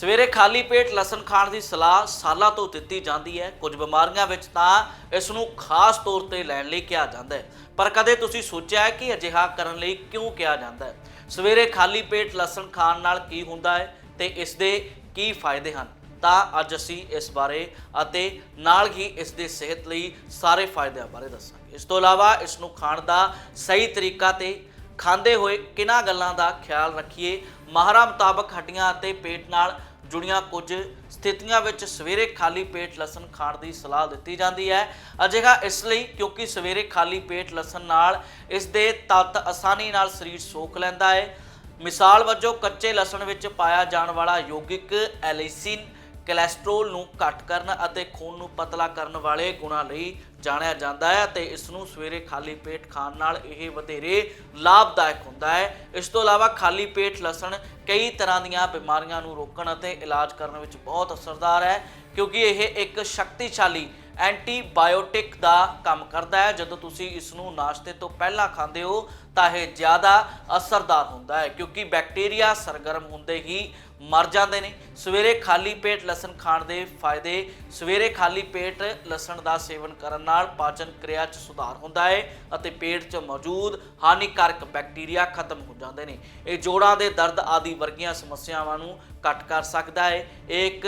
ਸਵੇਰੇ ਖਾਲੀ ਪੇਟ ਲਸਣ ਖਾਣ ਦੀ ਸਲਾਹ ਸਾਲਾਂ ਤੋਂ ਦਿੱਤੀ ਜਾਂਦੀ ਹੈ। ਕੁਝ ਬਿਮਾਰੀਆਂ ਵਿੱਚ ਤਾਂ ਇਸ ਨੂੰ ਖਾਸ ਤੌਰ ਤੇ ਲੈਣ ਲਈ ਕਿਹਾ ਜਾਂਦਾ ਹੈ। ਪਰ ਕਦੇ ਤੁਸੀਂ ਸੋਚਿਆ ਹੈ ਕਿ ਅਜਿਹਾ ਕਰਨ ਲਈ ਕਿਉਂ ਕਿਹਾ ਜਾਂਦਾ ਹੈ? ਸਵੇਰੇ ਖਾਲੀ ਪੇਟ ਲਸਣ ਖਾਣ ਨਾਲ ਕੀ ਹੁੰਦਾ ਹੈ ਤੇ ਇਸ ਦੇ ਕੀ ਫਾਇਦੇ ਹਨ? ਤਾਂ ਅੱਜ ਅਸੀਂ ਇਸ ਬਾਰੇ ਅਤੇ ਨਾਲ ਹੀ ਇਸ ਦੇ ਸਿਹਤ ਲਈ ਸਾਰੇ ਫਾਇਦਿਆਂ ਬਾਰੇ ਦੱਸਾਂਗੇ। ਇਸ ਤੋਂ ਇਲਾਵਾ ਇਸ ਨੂੰ ਖਾਣ ਦਾ ਸਹੀ ਤਰੀਕਾ ਤੇ ਖਾਂਦੇ ਹੋਏ ਕਿਹਨਾਂ ਗੱਲਾਂ ਦਾ ਖਿਆਲ ਰੱਖੀਏ? ਮਾਹਰਾਂ ਮੁਤਾਬਕ ਹੱਡੀਆਂ ਅਤੇ ਪੇਟ ਨਾਲ ਜੁੜੀਆਂ ਕੁਝ ਸਥਿਤੀਆਂ ਵਿੱਚ ਸਵੇਰੇ ਖਾਲੀ ਪੇਟ ਲਸਣ ਖਾਣ ਦੀ ਸਲਾਹ ਦਿੱਤੀ ਜਾਂਦੀ ਹੈ। ਅਜਿਹਾ ਇਸ ਲਈ ਕਿਉਂਕਿ ਸਵੇਰੇ ਖਾਲੀ ਪੇਟ ਲਸਣ ਨਾਲ ਇਸ ਦੇ ਤੱਤ ਆਸਾਨੀ ਨਾਲ ਸਰੀਰ ਸੋਖ ਲੈਂਦਾ ਹੈ। ਮਿਸਾਲ ਵਜੋਂ ਕੱਚੇ ਲਸਣ ਵਿੱਚ ਪਾਇਆ ਜਾਣ ਵਾਲਾ ਯੋਗਿਕ ਐਲਿਸਿਨ ਕੋਲੇਸਟ੍ਰੋਲ ਨੂੰ ਘੱਟ ਕਰਨ ਅਤੇ ਖੂਨ ਨੂੰ ਪਤਲਾ ਕਰਨ ਵਾਲੇ ਗੁਣਾਂ ਲਈ ਜਾਣਿਆ ਜਾਂਦਾ ਹੈ ਤੇ ਇਸ ਨੂੰ ਸਵੇਰੇ ਖਾਲੀ ਪੇਟ ਖਾਣ ਨਾਲ ਇਹ ਵਧੇਰੇ ਲਾਭਦਾਇਕ ਹੁੰਦਾ ਹੈ। ਇਸ ਤੋਂ ਇਲਾਵਾ ਖਾਲੀ ਪੇਟ ਲਸਣ ਕਈ ਤਰ੍ਹਾਂ ਦੀਆਂ ਬਿਮਾਰੀਆਂ ਨੂੰ ਰੋਕਣ ਅਤੇ ਇਲਾਜ ਕਰਨ ਵਿੱਚ ਬਹੁਤ ਅਸਰਦਾਰ ਹੈ, ਕਿਉਂਕਿ ਇਹ ਇੱਕ ਸ਼ਕਤੀਸ਼ਾਲੀ ਐਂਟੀਬਾਇਓਟਿਕ ਦਾ ਕੰਮ ਕਰਦਾ ਹੈ। ਜਦੋਂ ਤੁਸੀਂ ਇਸ ਨੂੰ ਨਾਸ਼ਤੇ ਤੋਂ ਪਹਿਲਾਂ ਖਾਂਦੇ ਹੋ, ਤਾਂ ਇਹ ਜ਼ਿਆਦਾ ਅਸਰਦਾਰ ਹੁੰਦਾ ਹੈ ਕਿਉਂਕਿ ਬੈਕਟੀਰੀਆ ਸਰਗਰਮ ਹੁੰਦੇ ਹੀ ਮਰ ਜਾਂਦੇ ਨੇ। ਸਵੇਰੇ ਖਾਲੀ ਪੇਟ ਲਸਣ ਖਾਣ ਦੇ ਫਾਇਦੇ, ਸਵੇਰੇ ਖਾਲੀ ਪੇਟ ਲਸਣ ਦਾ ਸੇਵਨ ਕਰਨ ਨਾਲ ਪਾਚਨ ਕਿਰਿਆ 'ਚ ਸੁਧਾਰ ਹੁੰਦਾ ਹੈ ਅਤੇ ਪੇਟ 'ਚ ਮੌਜੂਦ ਹਾਨੀਕਾਰਕ ਬੈਕਟੀਰੀਆ ਖਤਮ ਹੋ ਜਾਂਦੇ ਨੇ। ਇਹ ਜੋੜਾਂ ਦੇ ਦਰਦ ਆਦਿ ਵਰਗੀਆਂ ਸਮੱਸਿਆਵਾਂ ਨੂੰ ਘੱਟ ਕਰ ਸਕਦਾ ਹੈ। ਇਹ ਇੱਕ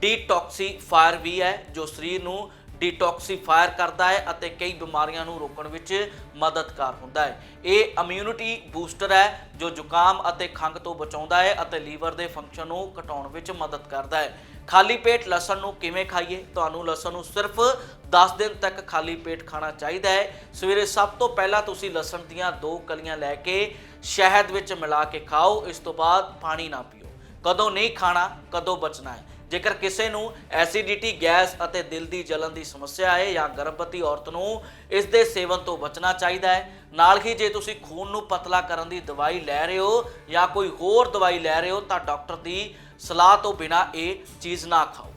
ਡੀਟੌਕਸੀਫਾਇਰ ਵੀ ਹੈ, ਜੋ ਸਰੀਰ ਨੂੰ ਡੀਟੌਕਸੀਫਾਇਰ ਕਰਦਾ ਹੈ ਅਤੇ ਕਈ ਬਿਮਾਰੀਆਂ ਨੂੰ ਰੋਕਣ ਵਿੱਚ ਮਦਦਗਾਰ ਹੁੰਦਾ ਹੈ। ਇਹ ਇਮਿਊਨਿਟੀ ਬੂਸਟਰ ਹੈ ਜੋ ਜ਼ੁਕਾਮ ਅਤੇ ਖੰਘ ਤੋਂ ਬਚਾਉਂਦਾ ਹੈ ਅਤੇ ਲੀਵਰ ਦੇ ਫੰਕਸ਼ਨ ਨੂੰ ਘਟਾਉਣ ਵਿੱਚ ਮਦਦ ਕਰਦਾ ਹੈ। ਖਾਲੀ ਪੇਟ ਲਸਣ ਨੂੰ ਕਿਵੇਂ ਖਾਈਏ? ਤੁਹਾਨੂੰ ਲਸਣ ਨੂੰ ਸਿਰਫ 10 ਦਿਨ ਤੱਕ ਖਾਲੀ ਪੇਟ ਖਾਣਾ ਚਾਹੀਦਾ ਹੈ। ਸਵੇਰੇ ਸਭ ਤੋਂ ਪਹਿਲਾਂ ਤੁਸੀਂ ਲਸਣ ਦੀਆਂ ਦੋ ਕਲੀਆਂ ਲੈ ਕੇ ਸ਼ਹਿਦ ਵਿੱਚ ਮਿਲਾ ਕੇ ਖਾਓ। ਇਸ ਤੋਂ ਬਾਅਦ ਪਾਣੀ ਨਾ ਪੀਓ। ਕਦੋਂ ਨਹੀਂ ਖਾਣਾ, ਕਦੋਂ ਬਚਣਾ ਹੈ। ਜੇਕਰ ਕਿਸੇ ਨੂੰ ਐਸਿਡਿਟੀ, ਗੈਸ ਅਤੇ ਦਿਲ ਦੀ ਜਲਨ ਦੀ ਸਮੱਸਿਆ ਹੈ ਜਾਂ ਗਰਭਵਤੀ ਔਰਤ ਨੂੰ ਇਸ ਦੇ ਸੇਵਨ ਤੋਂ ਬਚਣਾ ਚਾਹੀਦਾ ਹੈ। ਨਾਲ ਹੀ ਜੇ ਤੁਸੀਂ ਖੂਨ ਨੂੰ ਪਤਲਾ ਕਰਨ ਦੀ ਦਵਾਈ ਲੈ ਰਹੇ ਹੋ ਜਾਂ ਕੋਈ ਹੋਰ ਦਵਾਈ ਲੈ ਰਹੇ ਹੋ ਤਾਂ ਡਾਕਟਰ ਦੀ ਸਲਾਹ ਤੋਂ ਬਿਨਾ ਇਹ ਚੀਜ਼ ਨਾ ਖਾਓ।